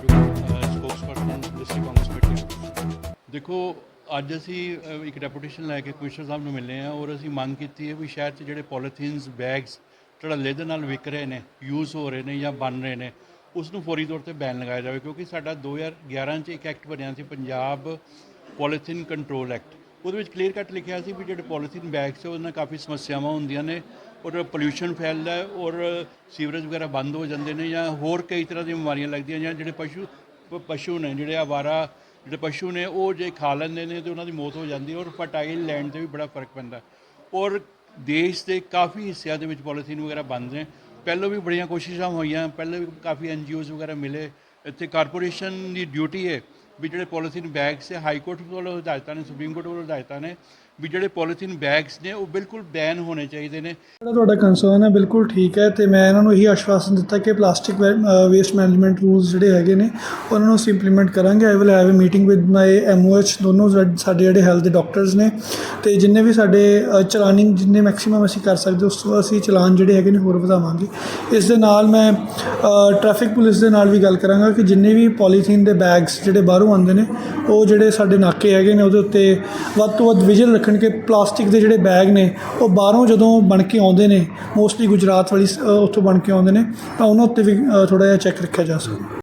Spokesperson district Congress committee ਦੇਖੋ, ਅੱਜ ਅਸੀਂ ਇੱਕ ਡੈਪੂਟੇਸ਼ਨ ਲੈ ਕੇ ਕਮਿਸ਼ਨਰ ਸਾਹਿਬ ਨੂੰ ਮਿਲੇ ਆ ਔਰ ਅਸੀਂ ਮੰਗ ਕੀਤੀ ਹੈ ਵੀ ਸ਼ਹਿਰ 'ਚ ਜਿਹੜੇ ਪੋਲੀਥੀਨਸ ਬੈਗਸ ਧੜੱਲੇ ਦੇ ਨਾਲ ਵਿਕ ਰਹੇ ਨੇ ਯੂਜ਼ ਹੋ ਰਹੇ ਨੇ ਜਾਂ ਬਣ ਰਹੇ ਨੇ ਉਸ ਨੂੰ ਫੌਰੀ ਤੌਰ ਤੇ ਬੈਨ ਲਗਾਇਆ ਜਾਵੇ ਕਿਉਂਕਿ ਸਾਡਾ 2011 'ਚ ਇੱਕ ਐਕਟ ਬਣਿਆ ਸੀ ਪੰਜਾਬ ਪੋਲੀਥੀਨ ਕੰਟਰੋਲ ਐਕਟ ਉਹਦੇ ਵਿੱਚ ਕਲੀਅਰ ਕੱਟ ਲਿਖਿਆ ਸੀ ਵੀ ਜਿਹੜੇ ਪੋਲੀਥੀਨ ਬੈਗਸ ਉਹਨਾਂ ਨਾਲ ਕਾਫੀ ਸਮੱਸਿਆਵਾਂ ਹੁੰਦੀਆਂ ਨੇ, ਔਰ ਪੋਲਿਊਸ਼ਨ ਫੈਲਦਾ ਹੈ, ਔਰ ਸੀਵਰੇਜ ਵਗੈਰਾ ਬੰਦ ਹੋ ਜਾਂਦੇ ਨੇ ਜਾਂ ਹੋਰ ਕਈ ਤਰ੍ਹਾਂ ਦੀਆਂ ਬਿਮਾਰੀਆਂ ਲੱਗਦੀਆਂ ਜਾਂ ਜਿਹੜੇ ਪਸ਼ੂ, ਪ- ਪਸ਼ੂ ਨੇ, ਜਿਹੜੇ ਆਵਾਰਾ, ਜਿਹੜੇ ਪਸ਼ੂ ਨੇ, ਉਹ ਜੇ ਖਾ ਲੈਂਦੇ ਨੇ ਤੇ ਉਹਨਾਂ ਦੀ ਮੌਤ ਹੋ ਜਾਂਦੀ ਹੈ, ਔਰ ਫਰਟਾਈਲ ਲੈਂਡ ਤੇ ਵੀ ਬੜਾ ਫ਼ਰਕ ਪੈਂਦਾ ਔਰ ਦੇਸ਼ ਦੇ ਕਾਫੀ ਹਿੱਸਿਆਂ ਦੇ ਵਿੱਚ ਪੋਲੀਥੀਨ ਵਗੈਰਾ ਬੰਦ ਨੇ। ਪਹਿਲਾਂ ਵੀ ਬੜੀਆਂ ਕੋਸ਼ਿਸ਼ਾਂ ਹੋਈਆਂ, ਪਹਿਲਾਂ ਵੀ ਕਾਫੀ ਐਨਜੀਓਜ਼ ਵਗੈਰਾ ਮਿਲੇ। ਇੱਥੇ ਕਾਰਪੋਰੇਸ਼ਨ ਦੀ ਡਿਊਟੀ ਹੈ ਵੀ ਜਿਹੜੇ ਪੋਲੀਥੀਨ ਬੈਗਸ ਹੈ ਹਾਈ ਕੋਰਟ ਵੱਲੋਂ ਹਦਾਇਤਾਂ ਨੇ, ਸੁਪਰੀਮ ਕੋਰਟ ਵੱਲੋਂ ਹਦਾਇਤਾਂ ਨੇ ਵੀ ਜਿਹੜੇ ਪੋਲੀਥੀਨ ਬੈਗਸ ਨੇ ਉਹ ਬਿਲਕੁਲ ਬੈਨ ਹੋਣੇ ਚਾਹੀਦੇ ਨੇ। ਜਿਹੜਾ ਤੁਹਾਡਾ ਕੰਸਰਨ ਹੈ, ਬਿਲਕੁਲ ਠੀਕ ਹੈ ਤੇ ਮੈਂ ਇਹਨਾਂ ਨੂੰ ਇਹੀ ਆਸ਼ਵਾਸਨ ਦਿੱਤਾ ਕਿ ਪਲਾਸਟਿਕ ਵੇਸਟ ਮੈਨੇਜਮੈਂਟ ਰੂਲਸ ਜਿਹੜੇ ਹੈਗੇ ਨੇ, ਉਹਨਾਂ ਨੂੰ ਅਸੀਂ ਇੰਪਲੀਮੈਂਟ ਕਰਾਂਗੇ। I will have a meeting with my MOH ਦੋਨੋਂ ਸਾਡੇ ਜਿਹੜੇ ਹੈਲਥ ਦੇ ਡਾਕਟਰਸ ਨੇ ਤੇ ਜਿੰਨੇ ਵੀ ਸਾਡੇ ਚਲਾਨਿੰਗ ਜਿੰਨੇ ਮੈਕਸਿਮਮ ਅਸੀਂ ਕਰ ਸਕਦੇ, ਉਸ ਤੋਂ ਅਸੀਂ ਚਲਾਨ ਜਿਹੜੇ ਹੈਗੇ ਨੇ ਹੋਰ ਵਧਾਵਾਂਗੇ। ਇਸ ਦੇ ਨਾਲ ਮੈਂ ਟ੍ਰੈਫਿਕ ਪੁਲਿਸ ਦੇ ਨਾਲ ਵੀ ਗੱਲ ਕਰਾਂਗਾ ਕਿ ਜਿੰਨੇ ਵੀ ਪੋਲੀਥੀਨ ਦੇ ਬੈਗਸ ਜਿਹੜੇ ਬਾਹਰੋਂ ਆਉਂਦੇ ਨੇ, ਉਹ ਜਿਹੜੇ ਸਾਡੇ ਨਾਕੇ ਹੈਗੇ ਨੇ, ਉਹਦੇ ਉੱਤੇ ਵੱਧ ਤੋਂ ਵੱਧ ਵਿਜਲ ਰੱਖਣ ਕਿ ਪਲਾਸਟਿਕ ਦੇ ਜਿਹੜੇ ਬੈਗ ਨੇ, ਉਹ ਬਾਹਰੋਂ ਜਦੋਂ ਬਣ ਕੇ ਆਉਂਦੇ ਨੇ ਮੋਸਟਲੀ ਗੁਜਰਾਤ ਵਾਲੀ ਸ- ਉੱਥੋਂ ਬਣ ਕੇ ਆਉਂਦੇ ਨੇ, ਤਾਂ ਉਹਨਾਂ ਉੱਤੇ ਵੀ ਥੋੜਾ ਜਿਹਾ ਚੈੱਕ ਰੱਖਿਆ ਜਾ ਸਕਦਾ।